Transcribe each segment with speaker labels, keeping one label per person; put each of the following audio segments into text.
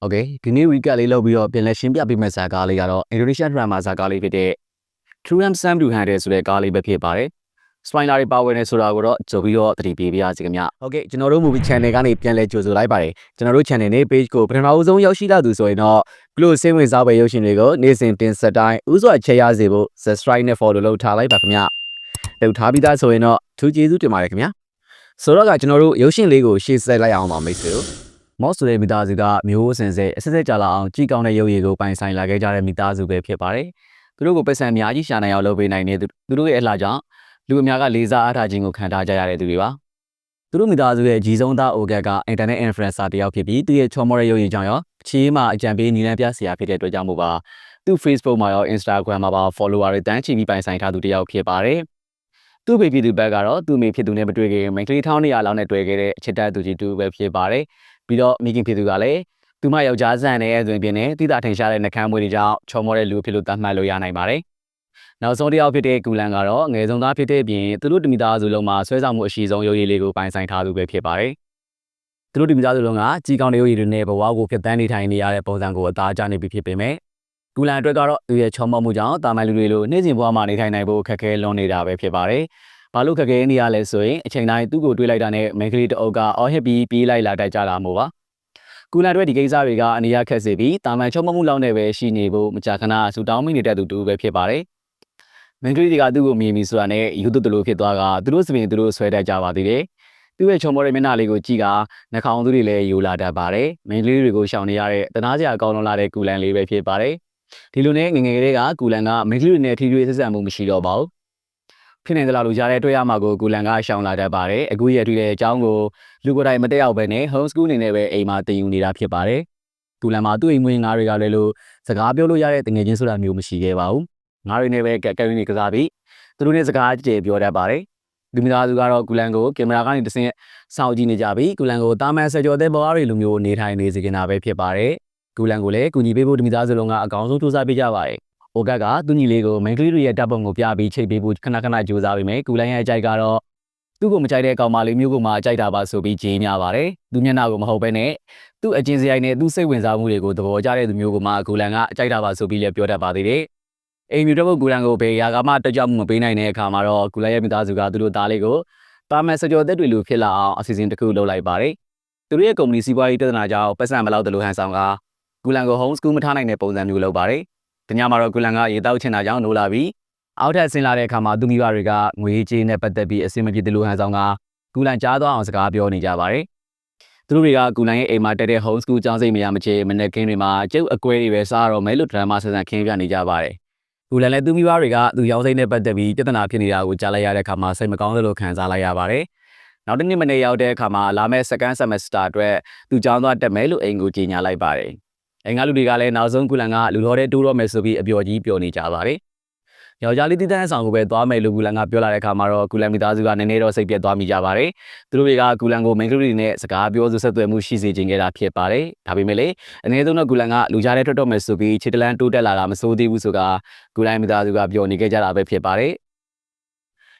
Speaker 1: โอเคဒီနေ့ recap လေးလုပ်ပြီးတော့ပြန်လည်ရှင်းပြပေးမယ့်ဇာတ်ကားလေးကတော့ Indonesia drama ဇာတ်ကားလေးဖြစ်တဲ့ True Am Sam to Handle ဆိုတဲ့ကားလေးပဲဖြစ်ပါတယ် spoiler တွေပါဝင်နေဆိုတာကိုတော့ကြိုပြီးတော့သတိပေးပါရစေခင်ဗျဟုတ်ကဲ့ကျွန်တော်တို့ movie channel ကနေပြန်လည်ကြိုဆိုလိုက်ပါတယ်ကျွန်တော်တို့ channel နဲ့ page ကိုပထမအဦးဆုံးရောက်ရှိလာသူဆိုရင်တော့ Glow စိတ်ဝင်စားပဲရုပ်ရှင်တွေကိုနေ့စဉ်တင်ဆက်တိုင်းဥစွာချက်ရစေဖို့ subscribe နဲ့ follow လုပ်ထားလိုက်ပါခင်ဗျလုပ်ထားပြီးသားဆိုရင်တော့ထူးကျေးဇူးတင်ပါတယ်ခင်ဗျဆိုတော့ကကျွန်တော်တို့ရုပ်ရှင်လေးကိုရှေ့ဆက်လိုက်အောင်ပါမိတ်ဆွေတို့ မော့ဆိုတဲ့မိသားစုကမျိုးစင်စဲအစစ်စစ်ကြလာအောင်ကြီးကောင်းတဲ့ရုပ်ရည်ကိုပိုင်ဆိုင်လာခဲ့ကြတဲ့မိသားစုပဲဖြစ်ပါတယ်။သူတို့ကိုပတ်စံအများကြီးရှာနိုင်အောင်လုပ်ပေးနိုင်တဲ့သူသူတို့ရဲ့အလှကြောင့်လူအများကလေးစားအားထားခြင်းကိုခံထားကြရတဲ့သူတွေပါ။သူတို့မိသားစုရဲ့အကြီးဆုံးသားအိုဂတ်ကအင်တာနက်အင်ဖလွန်ဆာတယောက်ဖြစ်ပြီးသူရဲ့ချော်မောတဲ့ရုပ်ရည်ကြောင့်ရောအချီးမှအကြံပေးညီလန်းပြဆရာဖြစ်တဲ့အတွက်ကြောင့်မို့ပါသူ Facebook မှာရော Instagram မှာပါ follower တွေတန်းချီပြီးပိုင်ဆိုင်ထားသူတယောက်ဖြစ်ပါတယ်။သူ့ဘေဘီသူဘက်ကတော့သူ့မိဖြစ်သူနဲ့မတွေ့ခင်မိန်းကလေးထောင်းနေရလောက်နဲ့တွေ့ခဲ့တဲ့အချစ်တတ်သူကြီးတူပဲဖြစ်ပါတယ်။ ပြီးတော့မိခင်ဖြစ်သူကလည်းသူမယောက်ျားဆန်တဲ့အတွင်ပြင်းနဲ့တိတာထင်ရှားတဲ့နှကမ်းမွေးတွေကြောင့်ချော်မောတဲ့လူဖြစ်လို့သတ်မှတ်လို့ရနိုင်ပါတယ်။နောက်ဆုံးတစ်ယောက်ဖြစ်တဲ့ကူလန်ကတော့ငယ်ဆုံးသားဖြစ်တဲ့အပြင်သူတို့တမိသားစုလုံးမှာဆွဲဆောင်မှုအရှိဆုံးရုပ်ရည်လေးကိုပိုင်ဆိုင်ထားသူပဲဖြစ်ပါတယ်။သူတို့တမိသားစုလုံးကကြီးကောင်းတဲ့ရုပ်ရည်တွေနဲ့ဘဝကိုဖြစ်တန်းနေထိုင်နေရတဲ့ပုံစံကိုအသားကျနေပြီဖြစ်ပေမဲ့ကူလန်အတွက်ကတော့သူရဲ့ချော်မောမှုကြောင့်တာမန်လူတွေလိုနေ့စဉ်ဘဝမှာနေထိုင်နိုင်ဖို့ခက်ခဲလွန်နေတာပဲဖြစ်ပါတယ်။ ဘာလို့ခက်ခဲနေရလဲဆိုရင်အချိန်တိုင်းသူ့ကိုတွေးလိုက်တာနဲ့မင်္ဂလိတအုပ်ကအော်ဟစ်ပြီးပြေးလိုက်လာတတ်ကြတာမို့ပါ။ကူလန်အတွက်ဒီကိစ္စတွေကအနည်းရခက်စေပြီးတာမန်ချုံမမှုလောက်နဲ့ပဲရှိနေဖို့မကြာခဏဆူတောင်းမိနေတဲ့သူတူပဲဖြစ်ပါတယ်။မင်္ဂလိတွေကသူ့ကိုမြင်ပြီးဆိုတာနဲ့ယူသွတ်တလို့ဖြစ်သွားကသူတို့စပင်သူတို့ဆွဲတတ်ကြပါသေးတယ်။သူ့ရဲ့ချုံမောတဲ့မျက်နှာလေးကိုကြည့်ကနှာခေါင်းသူတွေလည်းယူလာတတ်ပါတယ်။မင်္ဂလိတွေကိုရှောင်နေရတဲ့တနာစရာကောင်းလွန်လာတဲ့ကူလန်လေးပဲဖြစ်ပါတယ်။ဒီလိုနဲ့ငငယ်ကလေးကကူလန်ကမင်္ဂလိတွေနဲ့ထီထွေဆက်ဆံမှုမရှိတော့ပါဘူး။ ဖြစ်နေကြလို့ကြားတဲ့တွေ့ရမှာကိုကူလန်ကရှောင်လာတတ်ပါတယ်။အခုရတွေ့တဲ့အကြောင်းကိုလူကိုယ်တိုင်မတက်ရောက်ပဲနဲ့ home school အနေနဲ့ပဲအိမ်မှာတင်ယူနေတာဖြစ်ပါတယ်။ကူလန်မှာသူ့အိမ်မွေးငါးတွေကလည်းလို့စကားပြောလို့ရတဲ့တငယ်ချင်းဆိုတာမျိုးမရှိခဲ့ပါဘူး။ငါးတွေနဲ့ပဲကဲကဲရင်းနေကစားပြီးသူတို့နဲ့စကားကြဲပြောတတ်ပါတယ်။လူမိသားစုကတော့ကူလန်ကိုကင်မရာကနေတစ်ဆင့်စောင့်ကြည့်နေကြပြီးကူလန်ကိုတာမန်ဆက်ကြော်တဲ့ဘဝတွေလိုမျိုးနေထိုင်နေစေနေတာပဲဖြစ်ပါတယ်။ကူလန်ကိုလည်းကူညီပေးဖို့လူမိသားစုလုံးကအကောင်းဆုံးစူးစမ်းပေးကြပါတယ်။ အိုကတ်ကသူညီလေးကိုမင်္ဂလိတွေရဲ့တပ်ပုံကိုပြပြီးချိတ်ပေးဖို့ခဏခဏကြိုးစားပေးမယ်။ကူလန်ရဲ့အကြိုက်ကတော့သူ့ကိုမကြိုက်တဲ့ကောင်မလေးမျိုးကိုမှကြိုက်တာပါဆိုပြီးဂျင်းများပါတယ်။သူမျက်နှာကိုမဟုတ်ဘဲနဲ့သူ့အကျဉ်းစရိုက်နဲ့သူ့စိတ်ဝင်စားမှုတွေကိုသဘောကျတဲ့သူမျိုးကိုမှကူလန်ကအကြိုက်တာပါဆိုပြီးလည်းပြောတတ်ပါသေးတယ်။အိမ်မြူတော့ကူလန်ကိုဘေးရာကမှတက်ကြမှုမပေးနိုင်တဲ့အခါမှာတော့ကူလန်ရဲ့မိသားစုကသူတို့သားလေးကိုတာမန်စကြောသက်တွေလိုဖြစ်လာအောင်အစီအစဉ်တစ်ခုလုပ်လိုက်ပါတယ်။သူတို့ရဲ့ကုမ္ပဏီစီးပွားရေးတဒနာကြောင့်ပတ်စံမလောက်တယ်လို့ဟန်ဆောင်ကကူလန်ကို home school မထားနိုင်တဲ့ပုံစံမျိုးလုပ်ပါတယ်။ တညမှာတော့ကူလန်ကရေတောက်ချင်တာကြောင့်နိုးလာပြီးအောက်ထပ်ဆင်းလာတဲ့အခါမှာသူမိဘတွေကငွေကြေးနဲ့ပတ်သက်ပြီးအဆင်မပြေတယ်လို့ဟန်ဆောင်ကကူလန်ကြားသွားအောင်စကားပြောနေကြပါတယ်။သူတို့တွေကကူလန်ရဲ့အိမ်မှာတက်တဲ့ home school ကျောင်းစိတ်မရမချေမနေ့ကင်းတွေမှာကျုပ်အကွဲတွေပဲစားတော့မယ်လို့ဒရမာဆန်ဆန်ခင်းပြနေကြပါတယ်။ကူလန်လည်းသူမိဘတွေကသူရောင်းစိတ်နဲ့ပတ်သက်ပြီးပြဿနာဖြစ်နေတာကိုကြားလိုက်ရတဲ့အခါမှာစိတ်မကောင်းသလိုခံစားလိုက်ရပါတယ်။နောက်တစ်နှစ်မနေ့ရောက်တဲ့အခါမှာလာမယ့် second semester အတွက်သူကျောင်းသွားတက်မယ်လို့အိမ်ကိုကြေညာလိုက်ပါတယ်။ အိမ်ကလူတွေကလည်းနောက်ဆုံးကူလန်ကလူတော်တဲ့တိုးတော့မယ်ဆိုပြီးအပျော်ကြီးပျော်နေကြပါတယ်။ယောက်ျားလေးတည်တဲ့အဆောင်ကိုပဲသွားမယ်လို့ကူလန်ကပြောလာတဲ့အခါမှာတော့ကူလန်မိသားစုကနည်းနည်းတော့စိတ်ပြတ်သွားမိကြပါတယ်။သူတို့တွေကကူလန်ကိုမိန်းကလေးတွေနဲ့စကားပြောဆိုဆက်သွယ်မှုရှိစေခြင်းခဲ့တာဖြစ်ပါတယ်။ဒါပေမဲ့လည်းအနည်းဆုံးတော့ကူလန်ကလူကြားတဲ့ထွက်တော့မယ်ဆိုပြီးခြေတလန်းတိုးတက်လာတာမစိုးသေးဘူးဆိုကကူလန်မိသားစုကပြောနေခဲ့ကြတာပဲဖြစ်ပါတယ်။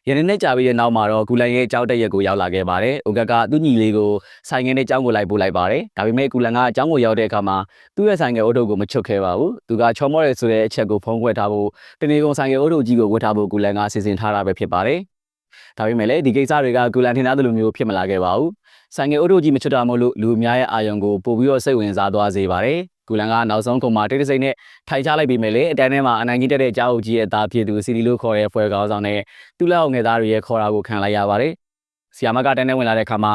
Speaker 1: ရနေနဲ့ကြာပြီးတဲ့နောက်မှာတော့ဂူလန်ရဲ့ကြောက်တက်ရက်ကိုရောက်လာခဲ့ပါတယ်။အိုကတ်ကသူ့ညီလေးကိုဆိုင်ငယ်နဲ့ကြောင်းကိုလိုက်ပို့လိုက်ပါတယ်။ဒါပေမဲ့ဂူလန်ကအကြောင်းကိုရောက်တဲ့အခါမှာသူ့ရဲ့ဆိုင်ငယ်အုပ်ထုပ်ကိုမချွတ်ခဲ့ပါဘူး။သူကချော်မော့ရဲဆိုတဲ့အချက်ကိုဖုံးကွက်ထားဖို့တနေကုန်ဆိုင်ငယ်အုပ်ထုပ်ကြီးကိုဝတ်ထားဖို့ဂူလန်ကစီစဉ်ထားတာပဲဖြစ်ပါတယ်။ဒါပေမဲ့လည်းဒီကိစ္စတွေကဂူလန်ထင်သားသလိုမျိုးဖြစ်မလာခဲ့ပါဘူး။ဆိုင်ငယ်အုပ်ထုပ်ကြီးမချွတ်တာမို့လို့လူအများရဲ့အာယုံကိုပို့ပြီးတော့စိတ်ဝင်စားသွားစေပါတယ်။ ဂူလန်ကနောက်ဆုံးကုံမှာတိတ်တဆိတ်နဲ့ထိုင်ချလိုက်ပြီးမယ်လေအတန်းထဲမှာအနိုင်ကြီးတက်တဲ့ကြားအုပ်ကြီးရဲ့အသားဖြစ်သူစီလီလို့ခေါ်တဲ့ဖွဲကောင်းဆောင်နဲ့သူ့လက်အောက်ငယ်သားတွေရဲ့ခေါ်တာကိုခံလိုက်ရပါတယ်။ဆီယာမကတန်းထဲဝင်လာတဲ့အခါမှာ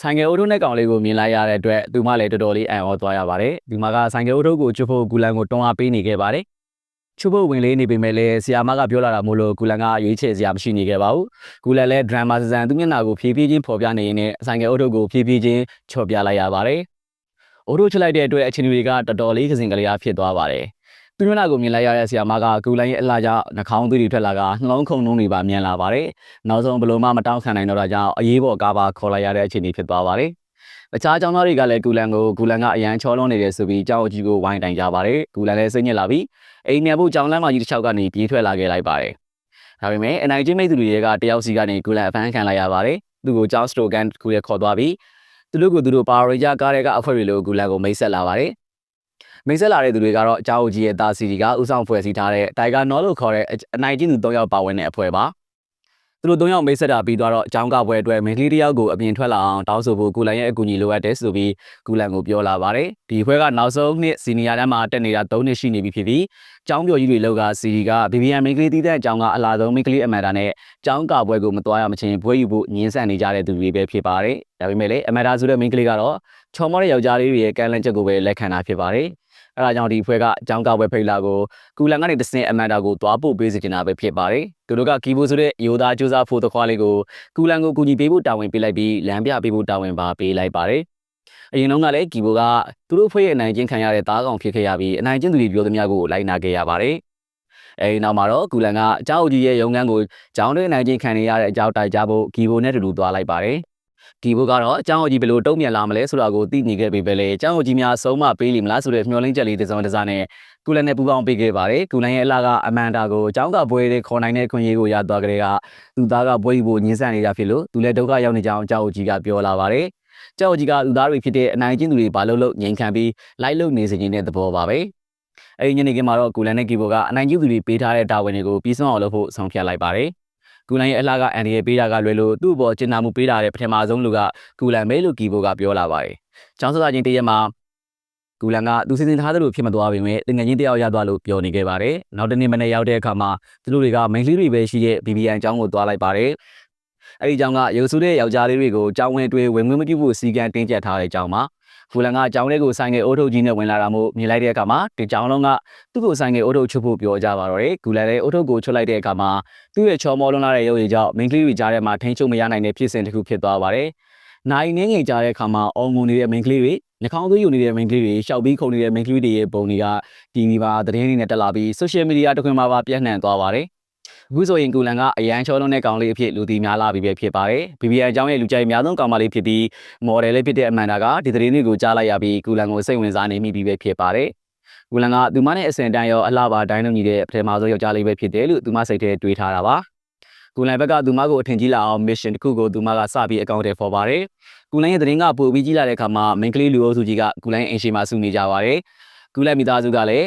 Speaker 1: ဆိုင်ကယ်အိုတိုနဲ့ကောင်လေးကိုမြင်လိုက်ရတဲ့အတွက်သူမလည်းတော်တော်လေးအံ့ဩသွားရပါတယ်။ဒီမှာကဆိုင်ကယ်အိုတိုကိုချွတ်ဖို့ဂူလန်ကိုတွန်းအားပေးနေခဲ့ပါတယ်။ချွတ်ဖို့ဝင်လေးနေပေမဲ့လည်းဆီယာမကပြောလာတာမို့လို့ဂူလန်ကရွေးချယ်စရာမရှိနေခဲ့ပါဘူး။ဂူလန်လည်းဒရမာစစံသူမျက်နှာကိုဖြည်းဖြည်းချင်းဖော်ပြနေရင်းနဲ့ဆိုင်ကယ်အိုတိုကိုဖြည်းဖြည်းချင်းချော်ပြလိုက်ရပါတယ်။ အိုတိုချလိုက်တဲ့အတွက်အချင်းတွေကတော်တော်လေးကစင်ကလေးအားဖြစ်သွားပါတယ်။သူမျက်နှာကိုမြင်လိုက်ရတဲ့ဆရာမကကူလိုင်းရဲ့အလှကြောင့်နှာခေါင်းသွေးတွေထွက်လာကနှလုံးခုန်နှုံးတွေပါမြင်လာပါတယ်။နောက်ဆုံးဘလို့မှမတောင်းခံနိုင်တော့တာကြောင့်အရေးပေါ်ကားပါခေါ်လိုက်ရတဲ့အခြေအနေဖြစ်သွားပါတယ်။အခြားကျောင်းသားတွေကလည်းကူလန်ကိုကူလန်ကအရန်ချောလွန်နေတယ်ဆိုပြီးကျောင်းအကြီးကိုဝိုင်းတိုင်ကြပါတယ်။ကူလန်လည်းစိတ်ညစ်လာပြီးအိမ်မြန်ဖို့ကျောင်းလမ်းမကြီးတစ်ချောက်ကနေပြေးထွက်လာခဲ့လိုက်ပါတယ်။ဒါပေမဲ့အနိုင်ချင်းမိတ်သူတွေကတယောက်စီကနေကူလန်အဖမ်းခံလိုက်ရပါတယ်။သူ့ကိုကျောင်းစတိုကန်ကူရဲခေါ်သွားပြီး သူတို့ကိုသူတို့ပါရီဂျာကားတွေကအဖွဲ့တွေလို့ဂူလန်ကိုမိတ်ဆက်လာပါတယ်မိတ်ဆက်လာတဲ့သူတွေကတော့အကြောင်းကြီးရဲ့တာစီဒီကဥဆောင်ဖွဲ့စည်းထားတဲ့တိုင်ဂါနော်လို့ခေါ်တဲ့အနိုင်ကျင့်သူ၃ယောက်ပါဝင်တဲ့အဖွဲ့ပါ သူတို့၃ယောက်မိတ်ဆက်တာပြီးတော့အကြောင်းကပွဲအတွက်မင်းကလေးတစ်ယောက်ကိုအပြင်ထွက်လာအောင်တောင်းဆိုဖို့ကူလန်ရဲ့အကူအညီလိုအပ်တယ်ဆိုပြီးကူလန်ကိုပြောလာပါတယ်ဒီအဖွဲ့ကနောက်ဆုံးနှစ်စီနီယာတန်းမှာတက်နေတာ၃နှစ်ရှိနေပြီဖြစ်ပြီးကျောင်းပြော်ကြီးတွေလောက်ကစီဒီက BBM မင်းကလေးတီးတဲ့အကြောင်းကအလားဆုံးမင်းကလေးအမန်တာနဲ့ကျောင်းကပွဲကိုမတွားရမချင်းပွဲယူဖို့ညှင်းဆန်နေကြတဲ့သူတွေပဲဖြစ်ပါတယ်ဒါပေမဲ့လည်းအမန်တာဆိုတဲ့မင်းကလေးကတော့ချော်မောတဲ့ယောက်ျားလေးတွေရဲ့ကမ်းလှမ်းချက်ကိုပဲလက်ခံတာဖြစ်ပါတယ် အဲဒါကြောင့်ဒီဖွဲ့ကအကြောင်းကပွဲဖိတ်လာကိုကူလန်ကနေတစင်အမန်တာကိုတွားပို့ပေးစီနေတာပဲဖြစ်ပါတယ်သူတို့ကကီဘိုဆိုတဲ့ရိုးသားစူးစမ်းဖို့တခွားလေးကိုကူလန်ကိုကူညီပေးဖို့တာဝန်ပေးလိုက်ပြီးလမ်းပြပေးဖို့တာဝန်ပါပေးလိုက်ပါတယ်အရင်တုန်းကလည်းကီဘိုကသူတို့ဖွဲ့ရဲ့အနိုင်ကျင့်ခံရတဲ့တားကောင်ဖြစ်ခဲ့ရပြီးအနိုင်ကျင့်သူတွေပြောသမျှကိုလိုက်နာခဲ့ရပါတယ်အဲဒီနောက်မှာတော့ကူလန်ကအကြောက်ကြီးရဲ့ရုံငန်းကိုကျောင်းတွင်းနိုင်ချင်းခံနေရတဲ့အကြောက်တိုက်ကြဖို့ကီဘိုနဲ့တူတူသွားလိုက်ပါတယ်။ ကီဘိုကတော့အကြောင်းအကြီးဘယ်လိုတုံ့ပြန်လာမလဲဆိုတာကိုသိနေခဲ့ပေပဲလေအကြောင်းအကြီးများဆုံးမပေးလိမ့်မလားဆိုတဲ့မျှော်လင့်ချက်လေးတစ်စုံတစ်စနဲ့ကူလန်နဲ့ပူးပေါင်းပေးခဲ့ပါတယ်။ကူလန်ရဲ့အလားကအမန်တာကိုအကြောင်းကပွဲတွေခေါ်နိုင်တဲ့ခွင့်ရေးကိုရသွားကြတဲ့ကသူသားကပွဲယူဖို့ညှင်းဆန်နေတာဖြစ်လို့သူလည်းဒုက္ခရောက်နေကြအောင်အကြောင်းအကြီးကပြောလာပါတယ်။ကျောက်ကြီးကလူသားတွေဖြစ်တဲ့အနိုင်ကျင့်သူတွေဘာလို့လို့ငြိမ်ခံပြီးလိုက်လုံနေစေခြင်းတဲ့သဘောပါပဲ။အဲဒီညနေခင်းမှာတော့ကူလန်နဲ့ကီဘိုကအနိုင်ကျင့်သူတွေပေးထားတဲ့တာဝန်တွေကိုပြီးဆုံးအောင်လုပ်ဖို့ဆုံးဖြတ်လိုက်ပါတယ်။ ကူလန်ရဲ့အလှကအန်ဒီရဲ့ပေးတာကလွယ်လို့သူ့အပေါ်ကျင်နာမှုပေးတာတဲ့ပထမဆုံးလူကကူလန်ပဲလို့ကီဘိုကပြောလာပါတယ်။ကျောင်းစသားချင်းတရက်မှာကူလန်ကသူစီစဉ်ထားသလိုဖြစ်မသွားပေမဲ့တငယ်ချင်းတယောက်ရသွားလို့ပြောနေခဲ့ပါတယ်။နောက်တနေ့မနေ့ရောက်တဲ့အခါမှာသူတို့တွေကမိန်းကလေးတွေပဲရှိတဲ့ BBN ကျောင်းကိုသွားလိုက်ပါတယ်။အဲဒီကျောင်းကရုပ်စုတဲ့ယောက်ျားလေးတွေကိုကျောင်းဝင်တွေဝင်ဝင်မပြုဖို့စီကံတင်းကျပ်ထားတဲ့ကျောင်းမှာ ဖူလန်ကအကြောင်းလေးကိုဆိုင်ငယ်အိုးထုတ်ကြီးနဲ့ဝင်လာတာမို့မြင်လိုက်တဲ့အခါမှာဒီကြောင်လုံးကသူ့ကိုဆိုင်ငယ်အိုးထုတ်ချွတ်ဖို့ပြောကြပါတော့တယ်။ဂူလန်လည်းအိုးထုတ်ကိုချွတ်လိုက်တဲ့အခါမှာသူ့ရဲ့ချော်မောလွန်လာတဲ့ရုပ်ရည်ကြောင့်မင်းကလေးတွေကြားထဲမှာထိန်းချုပ်မရနိုင်တဲ့ဖြစ်စဉ်တစ်ခုဖြစ်သွားပါတယ်။နိုင်နေငယ်ကြားတဲ့အခါမှာအော်ငုံနေတဲ့မင်းကလေးတွေနှာခေါင်းသွေးယူနေတဲ့မင်းကလေးတွေရှောက်ပြီးခုန်နေတဲ့မင်းကလေးတွေရဲ့ပုံတွေက TV မှာသတင်းတွေနဲ့တက်လာပြီး social media တခွင်မှာပါပြန့်နှံ့သွားပါတယ်။ အခုဆိုရင်ကူလန်ကအရန်ချောလုံးတဲ့ကောင်လေးအဖြစ်လူသိများလာပြီပဲဖြစ်ပါတယ်။ BBN အကြောင်းရဲ့လူကြိုက်အများဆုံးကောင်မလေးဖြစ်ပြီး model လေးဖြစ်တဲ့အမန်ဒါကဒီသတင်းတွေကိုကြားလိုက်ရပြီးကူလန်ကိုစိတ်ဝင်စားနေမိပြီပဲဖြစ်ပါတယ်။ကူလန်ကသူမနဲ့အစင်တန်းရောအလှပါတိုင်းလုံးကြီးတဲ့ပထမဆုံးယောက်ျားလေးပဲဖြစ်တယ်လို့သူမစိတ်ထဲတွေးထားတာပါ။ကူလန်ဘက်ကသူမကိုအထင်ကြီးလာအောင် mission တစ်ခုကိုသူမကစပြီးအကောင့်ထဲပေါ်ပါတယ်။ကူလန်ရဲ့သတင်းကပို့ပြီးကြီးလာတဲ့အခါမှာမင်္ဂလိလူအုပ်စုကြီးကကူလန်အင်ရှင်မှာစုနေကြပါတယ်။ကူလန်မိသားစုကလည်း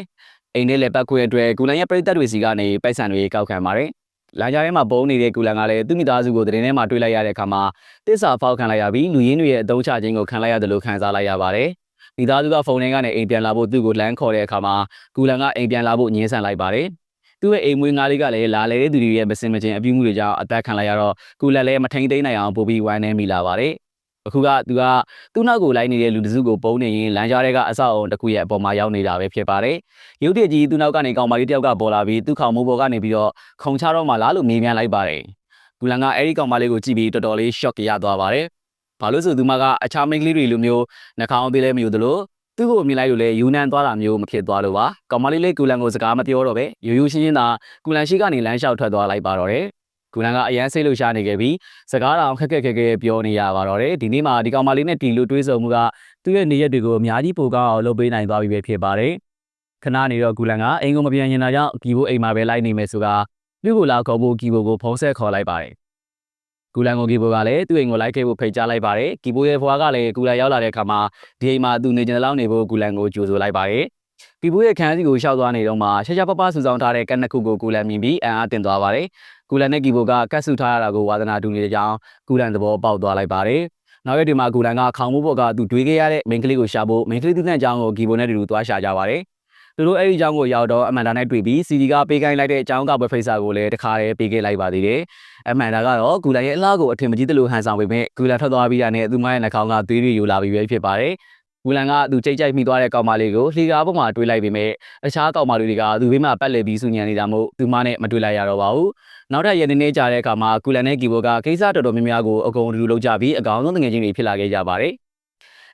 Speaker 1: အိမ်ထဲလက်ပတ်ခွေအတွက်ကူလန်ရဲ့ပြည်သက်တွေစီကနေပိုက်ဆံတွေကောက်ခံပါတယ်။လမ်းကြားထဲမှာပုံနေတဲ့ကူလန်ကလည်းသူ့မိသားစုကိုသတင်းထဲမှာတွေ့လိုက်ရတဲ့အခါမှာတစ္ဆာဖောက်ခံလိုက်ရပြီးလူရင်းတွေရဲ့အတုံးချခြင်းကိုခံလိုက်ရတယ်လို့ခံစားလိုက်ရပါတယ်။မိသားစုကဖုန်းထဲကနေအိမ်ပြန်လာဖို့သူ့ကိုလမ်းခေါ်တဲ့အခါမှာကူလန်ကအိမ်ပြန်လာဖို့ညှင်းဆန်လိုက်ပါတယ်။သူ့ရဲ့အိမ်မွေးငါးလေးကလည်းလာလေတဲ့သူတွေရဲ့မစင်မချင်းအပြုမှုတွေကြောင့်အသက်ခံလိုက်ရတော့ကူလန်လည်းမထိန်သိမ်းနိုင်အောင်ပို့ပြီးဝမ်းနေမိလာပါတယ်။ အခုကသူကသူ့နောက်ကိုလိုက်နေတဲ့လူတစုကိုပုံနေရင်လမ်းကြားထဲကအဆောက်အုံတစ်ခုရဲ့အပေါ်မှာရောက်နေတာပဲဖြစ်ပါတယ်။ရုပ်တရက်ကြီးသူ့နောက်ကနေကောင်မလေးတယောက်ကပေါ်လာပြီးသူ့ခေါင်းမိုးပေါ်ကနေပြီးတော့ခုံချတော့မှလားလို့မေးမြန်းလိုက်ပါတယ်။ကူလန်ကအဲ့ဒီကောင်မလေးကိုကြည့်ပြီးတော်တော်လေး shock ရသွားပါတယ်။ဘာလို့ဆိုသူမကအခြားမိန်းကလေးတွေလိုမျိုးနှာခေါင်းသေးလည်းမယူသလိုသူ့ကိုမြင်လိုက်လို့လေယူနန်သွားတာမျိုးမဖြစ်သွားလို့ပါ။ကောင်မလေးလေးကူလန်ကိုစကားမပြောတော့ပဲရိုးရိုးရှင်းရှင်းသာကူလန်ရှိကနေလမ်းလျှောက်ထွက်သွားလိုက်ပါတော့တယ်။ ဂူလန်ကအရန်စိတ်လှုပ်ရှားနေခဲ့ပြီးစကားတောင်ခက်ခက်ခဲခဲပြောနေရပါတော့တယ်ဒီနေ့မှာဒီကောင်မလေးနဲ့တီလို့တွေးဆုံမှုကသူ့ရဲ့နေရက်တွေကိုအများကြီးပိုကောင်းအောင်လုပ်ပေးနိုင်သွားပြီပဲဖြစ်ပါတယ်ခဏနေတော့ဂူလန်ကအိမ်ကိုမပြန်ရင်တာကြောင့်ကီဘိုအိမ်မှာပဲလိုက်နေမယ်ဆိုတာလူကိုလာခေါ်ဖို့ကီဘိုကိုဖုံးဆက်ခေါ်လိုက်ပါတယ်ဂူလန်ကိုကီဘိုကလည်းသူ့အိမ်ကိုလိုက်ခဲ့ဖို့ဖိတ်ကြားလိုက်ပါတယ်ကီဘိုရဲ့ဖွားကလည်းဂူလန်ရောက်လာတဲ့အခါမှာဒီအိမ်မှာသူနေကျင်တဲ့လောက်နေဖို့ဂူလန်ကိုကြိုဆိုလိုက်ပါတယ်ကီဘိုရဲ့ခန်းစီကိုရှောက်သွားနေတော့မှရှာရှာပပဆူဆောင်ထားတဲ့ကက်နှစ်ခုကိုဂူလန်မြင်ပြီးအံ့အားတင်သွားပါတယ် ကူလန်နဲ့ကီဘိုကကတ်ဆူထားရတာကိုဝါသနာတူနေတဲ့ကြောင်းကူလန်သဘောပေါက်သွားလိုက်ပါတယ်။နောက်ရက်ဒီမှာကူလန်ကခေါင်းမိုးပေါ်ကသူတွေးခဲ့ရတဲ့မိန်းကလေးကိုရှာဖို့မိန်းကလေးသူ့နဲ့အကြောင်းကိုကီဘိုနဲ့တူတူသွားရှာကြပါတယ်။သူတို့အဲ့ဒီအကြောင်းကိုရောက်တော့အမန်ဒါနဲ့တွေ့ပြီးစီဒီကပေးခိုင်းလိုက်တဲ့အကြောင်းကပွဲဖိတ်စာကိုလည်းတခါတည်းပေးခဲ့လိုက်ပါသေးတယ်။အမန်ဒါကတော့ကူလန်ရဲ့အလားကိုအထင်မကြီးသလိုဟန်ဆောင်ပေမဲ့ကူလန်ထွက်သွားပြီးတာနဲ့သူမရဲ့နှာခေါင်းကသွေးတွေယူလာပြီးပဲဖြစ်ပါတယ်။ ဝူလန်ကသူကြိတ်ကြိုက်မိသွားတဲ့ကောင်မလေးကိုလှီကားပေါ်မှာတွေးလိုက်ပေမဲ့အခြားကောင်မလေးတွေကသူဘေးမှာပတ်လည်ပြီးစူညံနေတာမို့သူမနဲ့မတွေ့လိုက်ရတော့ပါဘူးနောက်ထပ်ရနေနေကြတဲ့အခါမှာကူလန်နဲ့ကီဘိုကကိစ္စတော်တော်များများကိုအကုန်တူလုပ်ကြပြီးအကောင်ဆုံးတငယ်ချင်းတွေဖြစ်လာခဲ့ကြပါတယ်။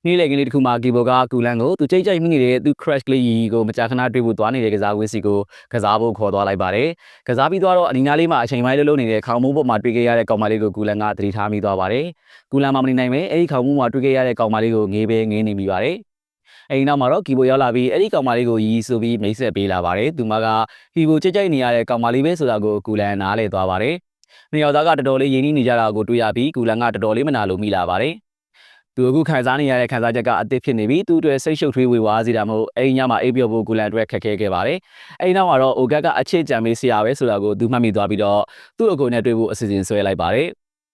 Speaker 1: နေ့လည်ကလေးတစ်ခုမှာကီဘိုကကူလန်ကိုသူကြိတ်ကြိုက်မိနေတဲ့သူ crash ကလေးကြီးကိုမကြာခဏတွေ့ဖို့သွားနေတဲ့ကစားဝင်းစီကိုကစားဖို့ခေါ်သွားလိုက်ပါတယ်။ကစားပြီးသွားတော့အနီနာလေးမှာအချိန်ပိုင်းလုံးလုံးနေတဲ့ခေါင်းမိုးပေါ်မှာတွေ့ခဲ့ရတဲ့ကောင်မလေးကိုကူလန်ကသတိထားမိသွားပါတယ်။ကူလန်မမနေနိုင်ပဲအဲ့ဒီခေါင်းမိုးမှာတွေ့ခဲ့ရတဲ့ကောင်မလေးကိုငေးပဲငေးနေမိပါတယ်။အဲဒီနောက်မှာတော့ကီဘိုရောက်လာပြီးအဲ့ဒီကောင်မလေးကိုရီးဆိုပြီးမိတ်ဆက်ပေးလာပါတယ်သူမကကီဘိုကြိတ်ကြိုက်နေရတဲ့ကောင်မလေးပဲဆိုတာကိုကူလန်နားလဲသွားပါတယ်နှစ်ယောက်သားကတော်တော်လေးရင်းနှီးနေကြတာကိုတွေ့ရပြီးကူလန်ကတော်တော်လေးမနာလိုမိလာပါတယ် သူအခုခံစားနေရတဲ့ခံစားချက်ကအသစ်ဖြစ်နေပြီသူ့အတွက်စိတ်ရှုပ်ထွေးဝေဝါးစေတာမဟုတ်အဲ့ဒီညမှာအိပ်ပျော်ဖို့ကူလန်အတွက်ခက်ခဲခဲ့ပါတယ်အဲ့ဒီနောက်မှာတော့အိုဂတ်ကအချစ်ကြံမေးဆရာပဲဆိုတာကိုသူမှတ်မိသွားပြီးတော့သူ့အကိုနဲ့တွေ့ဖို့အစီအစဉ်ဆွဲလိုက်ပါတယ်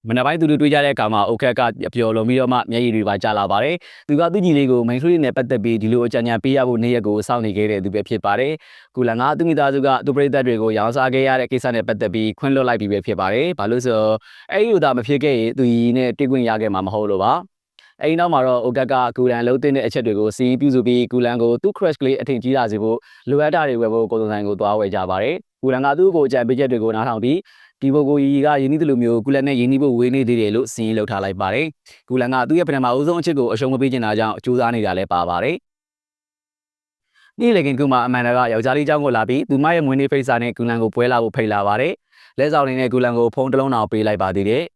Speaker 1: မနက်ပိုင်းသူတို့တွေ့ကြတဲ့အခါမှာအိုကက်ကအပျော်လွန်ပြီးတော့မှမျက်ရည်တွေပါကျလာပါတယ်သူကသူ့ညီလေးကိုမိန်ထရီနဲ့ပတ်သက်ပြီးဒီလိုအကြံဉာဏ်ပေးရဖို့နေ့ရက်ကိုစောင့်နေခဲ့တဲ့သူပဲဖြစ်ပါတယ်ကူလန်ကသူ့မိသားစုကသူ့ပရိသတ်တွေကိုရောင်းစားခဲ့ရတဲ့ကိစ္စနဲ့ပတ်သက်ပြီးခွင့်လွှတ်လိုက်ပြီးပဲဖြစ်ပါတယ်ဘာလို့ဆိုတော့အဲ့ဒီလိုသာမဖြစ်ခဲ့ရင်သူကြီးနဲ့တွေ့ခွင့်ရခဲ့မှာမဟုတ်လို့ပါ အဲဒီနောက်မှာတော့အိုကက်ကကူလန်လုံးတင်တဲ့အချက်တွေကိုစီးပြုစုပြီးကူလန်ကိုသူ့ crush ကလေးအထင်ကြီးလာစေဖို့လိုအပ်တာတွေဝယ်ဖို့ကိုယ်တိုင်ကိုသွားဝယ်ကြပါတယ်။ကူလန်ကသူ့ကိုအကြံပေးချက်တွေကိုနားထောင်ပြီးဒီဘိုကိုရီကယင်းနီးတလူမျိုးကူလန်နဲ့ယင်းနီးဖို့ဝေးနေသေးတယ်လို့စီးရင်လောက်ထားလိုက်ပါတယ်။ကူလန်ကသူ့ရဲ့ပထမအဦးဆုံးအချက်ကိုအရှုံးမပေးချင်တာကြောင့်အကျိုးစားနေတာလည်းပါပါတယ်။နေ့လေကင်ကူမှာအမန်ဒါကယောက်ျားလေးเจ้าကိုလာပြီးသူမရဲ့မွေးနေ့ဖိတ်စာနဲ့ကူလန်ကိုပွဲလာဖို့ဖိတ်လာပါတယ်။လက်ဆောင်လေးနဲ့ကူလန်ကိုဖုန်းတစ်လုံးတောင်ပေးလိုက်ပါသေးတယ်။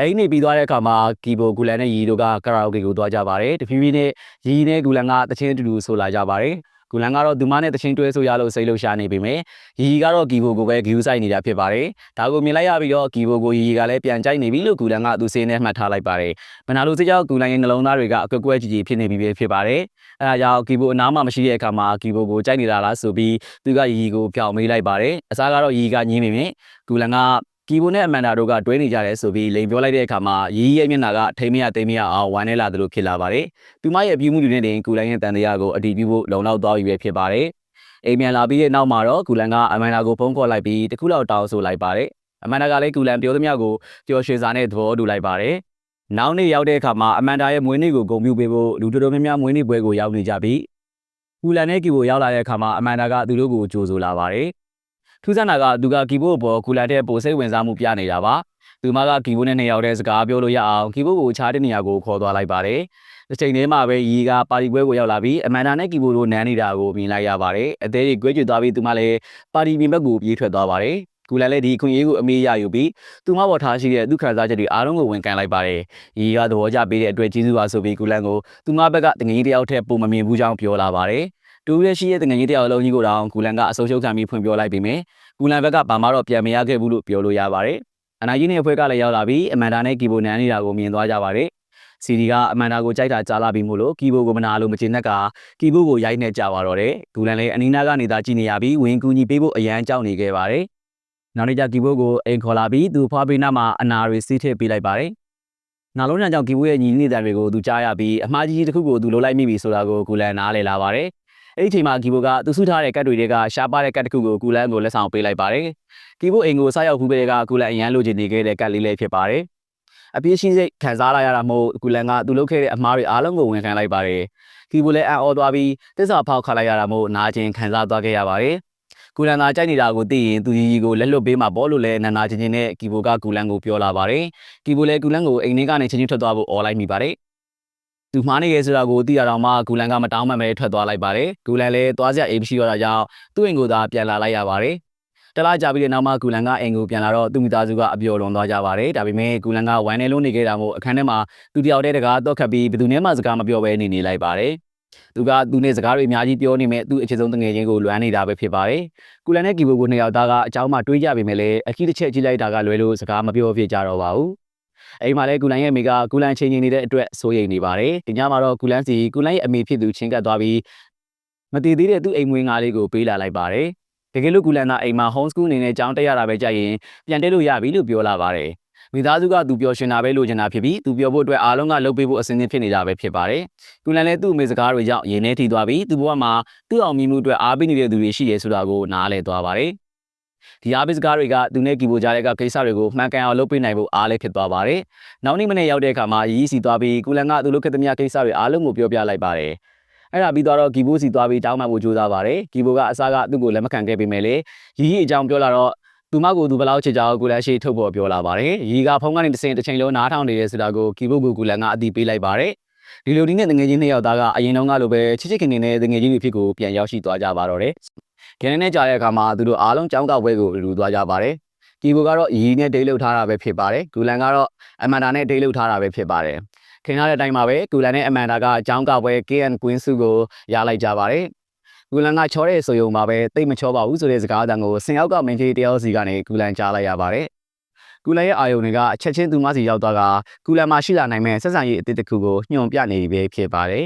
Speaker 1: အဲ့ဒီနေ့ပြီးသွားတဲ့အခါမှာကီဘိုဂူလန်နဲ့ရီတို့ကကာရာအိုကေကိုသွားကြပါတယ်။တဖြည်းဖြည်းနဲ့ရီနဲ့ဂူလန်ကတချင်းအတူတူဆိုလာကြပါတယ်။ဂူလန်ကတော့သူမနဲ့တချင်းတွဲဆိုရလို့စိတ်လှုပ်ရှားနေပေမဲ့ရီကတော့ကီဘိုကိုပဲဂယူဆိုင်နေတာဖြစ်ပါတယ်။ဒါကိုမြင်လိုက်ရပြီးတော့ကီဘိုကိုရီကလည်းပြန်ကြိုက်နေပြီလို့ဂူလန်ကသူစင်းနဲ့မှတ်ထားလိုက်ပါတယ်။မနာလိုစိတ်ကြောင့်ဂူလန်ရဲ့နှလုံးသားတွေကအကွက်ကွက်ကြီးကြီးဖြစ်နေပြီပဲဖြစ်ပါတယ်။အဲဒါကြောင့်ကီဘိုအနားမှာမရှိတဲ့အခါမှာကီဘိုကိုကြိုက်နေတာလားဆိုပြီးသူကရီကိုပြောင်းမေးလိုက်ပါတယ်။အစားကတော့ရီကညင်းနေပြီ။ဂူလန်က ကီဘိုနဲ့အမန်ဒါတို့ကတွဲနေကြတယ်ဆိုပြီးလိန်ပြောလိုက်တဲ့အခါမှာရီရဲ့မျက်နှာကထိမ့်မရတိမ့်မရအောင်ဝမ်းနေလာသလိုဖြစ်လာပါတယ်။သူမရဲ့အပြုမှုတွေနဲ့တင်ကူလိုင်းရဲ့တန်တရားကိုအတီးပြုဖို့လုံလောက်သွားပြီပဲဖြစ်ပါတယ်။အိမ်မြန်လာပြီးတဲ့နောက်မှာတော့ကူလန်ကအမန်ဒါကိုဖုန်းခေါ်လိုက်ပြီးတခုလောက်တောင်းဆိုလိုက်ပါတယ်။အမန်ဒါကလည်းကူလန်ပြောသမျှကိုပျော်ရွှင်စာနဲ့သဘောတူလိုက်ပါတယ်။နောက်နေ့ရောက်တဲ့အခါမှာအမန်ဒါရဲ့မွေးနေ့ကိုဂုဏ်ပြုပေးဖို့လူတော်တော်များများမွေးနေ့ပွဲကိုရောက်နေကြပြီးကူလန်နဲ့ကီဘိုရောက်လာတဲ့အခါမှာအမန်ဒါကသူတို့ကိုကြိုဆိုလာပါတယ်။ ထူးဆန်းတာကသူကကီဘို့ပေါ်ကူလာတဲ့ပိုစိတ်ဝင်စားမှုပြနေတာပါသူမကကီဘို့နဲ့နှစ်ယောက်တည်းစကားပြောလို့ရအောင်ကီဘို့ကိုခြားတဲ့နေရာကိုခေါ်သွားလိုက်ပါတယ်တစ်ချိန်တည်းမှာပဲရီကပါတီပွဲကိုရောက်လာပြီးအမန်ဒါနဲ့ကီဘိုတို့နန်းနေတာကိုမြင်လိုက်ရပါတယ်အသေးကြီးကြွေးကြွသွားပြီးသူမလည်းပါတီပြင်ဘက်ကိုပြေးထွက်သွားပါတယ်ကူလန်လည်းဒီအခွင့်အရေးကိုအမေးရယူပြီးသူမပေါ်ထားရှိတဲ့သူခံစားချက်တွေအားလုံးကိုဝန်ခံလိုက်ပါတယ်။ရီကသဘောကျပေးတဲ့အတွက်ကျေးဇူးပါဆိုပြီးကူလန်ကိုသူမဘက်ကတငယ်ကြီးတယောက်ထက်ပုံမမြင်ဘူးကြောင်းပြောလာပါတယ်။ တူရဲရှိရဲ့တငယ်ကြီးတယောက်လုံးကြီးကိုတောင်ကူလန်ကအဆုံးရှုံးခံပြီးဖွင့်ပြောလိုက်ပေမဲ့ကူလန်ဘက်ကဘာမှတော့ပြန်မရခဲ့ဘူးလို့ပြောလို့ရပါတယ်။အနာကြီးနဲ့အဖွဲ့ကလည်းရောက်လာပြီးအမန်ဒါနဲ့ကီဘိုနန်နေတာကိုမြင်သွားကြပါတယ်။စီဒီကအမန်ဒါကိုကြိုက်တာကြားလာပြီးမို့လို့ကီဘိုကိုမနာလို့မကျေနပ်ကကီဘိုကိုရိုက်နှက်ကြပါတော့တယ်။ကူလန်လည်းအနီးနားကနေသာကြည့်နေရပြီးဝင်ကူညီပေးဖို့အရန်ကြောက်နေခဲ့ပါတယ်။နောက်နေ့ကျကီဘိုကိုအိမ်ခေါ်လာပြီးသူဖွားပေးနာမှာအနာတွေစီးထည့်ပေးလိုက်ပါတယ်။နောက်လုံးကြောင့်ကီဘိုရဲ့ညီနေတဲ့တွေကိုသူကြားရပြီးအမှားကြီးတစ်ခုကိုသူလှုပ်လိုက်မိပြီဆိုတာကိုကူလန်နားလည်လာပါတယ်။ အဲ့ဒီချိန်မှာကီဘိုကသူစုထားတဲ့ကတ်တွေကရှားပါတဲ့ကတ်တစ်ခုကိုကူလန်ကိုလက်ဆောင်ပေးလိုက်ပါတယ်။ကီဘိုအိမ်ကိုစရောက်ဖူးပေးတဲ့ကကူလန်အရန်လိုချင်နေခဲ့တဲ့ကတ်လေးလေးဖြစ်ပါတယ်။အပြည့်ရှိစိတ်ခံစားလာရတာမို့ကူလန်ကသူလုပ်ခဲ့တဲ့အမှားတွေအားလုံးကိုဝန်ခံလိုက်ပါတယ်။ကီဘိုလည်းအံ့ဩသွားပြီးတစ္ဆာဖောက်ခါလိုက်ရတာမို့နာကျင်ခံစားသွားခဲ့ရပါတယ်။ကူလန်သာကြိုက်နေတာကိုသိရင်သူကြီးကြီးကိုလက်လွတ်ပေးမှာပေါ့လို့လည်းနာနာချင်းချင်းနဲ့ကီဘိုကကူလန်ကိုပြောလာပါတယ်။ကီဘိုလည်းကူလန်ကိုအိမ်ထဲကနေချင်းချင်းထွက်သွားဖို့អော်လိုက်မိပါတယ်။ သူမှားနေရဲဆိုတာကိုသိရတော့မှဂူလန်ကမတောင်းမှပဲထွက်သွားလိုက်ပါတယ်ဂူလန်လည်းသွားစရာအိမ်မရှိတော့တာကြောင့်သူ့အိမ်ကိုသာပြန်လာလိုက်ရပါတယ်တလားကြပြီးတဲ့နောက်မှာဂူလန်ကအိမ်ကိုပြန်လာတော့သူ့မိသားစုကအပျော်လွန်သွားကြပါတယ်ဒါပေမဲ့ဂူလန်ကဝမ်းနေလုံးနေခဲ့တာမို့အခန်းထဲမှာသူတယောက်တည်းတကားတော့ခတ်ပြီးဘယ်သူနဲ့မှစကားမပြောဘဲနေနေလိုက်ပါတယ်သူကသူနဲ့စကားတွေအများကြီးပြောနေမဲ့သူ့အခြေဆုံးတငယ်ချင်းကိုလွမ်းနေတာပဲဖြစ်ပါတယ်။ကူလန်နဲ့ကီဘိုကိုနှစ်ယောက်သားကအเจ้าမှတွေးကြပေမဲ့လည်းအကြီးတစ်ချက်ကြည့်လိုက်တာကလွယ်လို့စကားမပြောဖြစ်ကြတော့ပါဘူး။ အိမ်မှာလည်းကူလန်ရဲ့အမေကကူလန်ချင်းချင်းနေတဲ့အတွက်စိုးရိမ်နေပါတယ်ဒီညမှာတော့ကူလန်စီကူလန်ရဲ့အမေဖြစ်သူချင်းကပ်သွားပြီးမတည်သေးတဲ့သူ့အိမ်မွေးငါလေးကိုပေးလာလိုက်ပါတယ်တကယ်လို့ကူလန်ကအိမ်မှာ home school အနေနဲ့ကျောင်းတက်ရတာပဲကြရင်ပြန်တက်လို့ရပြီလို့ပြောလာပါတယ်မိသားစုကသူပျော်ရွှင်တာပဲလိုချင်တာဖြစ်ပြီးသူပျော်ဖို့အတွက်အားလုံးကလုပ်ပေးဖို့အစဉ်အသင့်ဖြစ်နေတာပဲဖြစ်ပါတယ်။ကူလန်လည်းသူ့အမေစကားတွေကြောင့်ရင်ထဲထိသွားပြီးသူ့ဘဝမှာသူ့အောင်မြင်မှုအတွက်အားပေးနေတဲ့သူတွေရှိရဲဆိုတာကိုနားလည်သွားပါတယ်။ ဒီအားပေးစကားတွေကသူနဲ့ကီဘိုကြားတဲ့ကကိစ္စတွေကိုမှန်ကန်အောင်လုပ်ပေးနိုင်ဖို့အားလည်းဖြစ်သွားပါတယ်။နောက်နေ့မနေ့ရောက်တဲ့အခါမှာရီးစီသွားပြီးကူလန်ကသူလုပ်ခဲ့သမျှကိစ္စတွေအားလုံးကိုပြောပြလိုက်ပါတယ်။အဲ့ဒါပြီးတော့ကီဘိုစီသွားပြီးတောင်းပန်ဖို့ကြိုးစားပါတယ်။ကီဘိုကအစားကသူ့ကိုလက်မခံခဲ့ပေမဲ့လေရီးအကြောင်းပြောလာတော့သူမကိုသူဘလောက်ချစ်ကြောင်းကိုလန်ရှိထုတ်ပေါ်ပြောလာပါတယ်။ရီကဖုန်းကနေတစ်စင်တစ်ချိန်လုံးနားထောင်နေရဆိုတာကိုကီဘိုကိုကူလန်ကအတိပေးလိုက်ပါတယ်။ဒီလိုဒီနဲ့တငယ်ချင်းနှစ်ယောက်သားကအရင်တုန်းကလိုပဲချစ်ချစ်ခင်ခင်နဲ့တငယ်ချင်းတွေဖြစ်ကိုပြန်ရောက်ရှိသွားကြပါတော့တယ် ခင်းနေကြတဲ့အခါမှာသူတို့အားလုံးကြောင်းကောက်ပွဲကိုလူသွားကြပါတယ်ကီဘိုကတော့ရီနဲ့ဒိတ်လုတ်ထားတာပဲဖြစ်ပါတယ်ဂူလန်ကတော့အမန်ဒါနဲ့ဒိတ်လုတ်ထားတာပဲဖြစ်ပါတယ်ခင်ထားတဲ့အတိုင်းမှာပဲဂူလန်နဲ့အမန်ဒါကအကြောင်းကောက်ပွဲ KN Queen စုကိုရလိုက်ကြပါတယ်ဂူလန်ကချောတဲ့ဆိုယုံမှာပဲတိတ်မချောပါဘူးဆိုတဲ့စကားအတန်ကိုဆင်အောက်ကမင်းကြီးတယောက်စီကနေဂူလန်ကြားလိုက်ရပါတယ်ကူလန်ရဲ့အာယုံတွေကချက်ချင်းသူမစီရောက်သွားကကူလန်မှာရှိလာနိုင်မဲ့ဆက်ဆံရေးအသစ်တစ်ခုကိုညွှန်ပြနေပြီဖြစ်ပါတယ်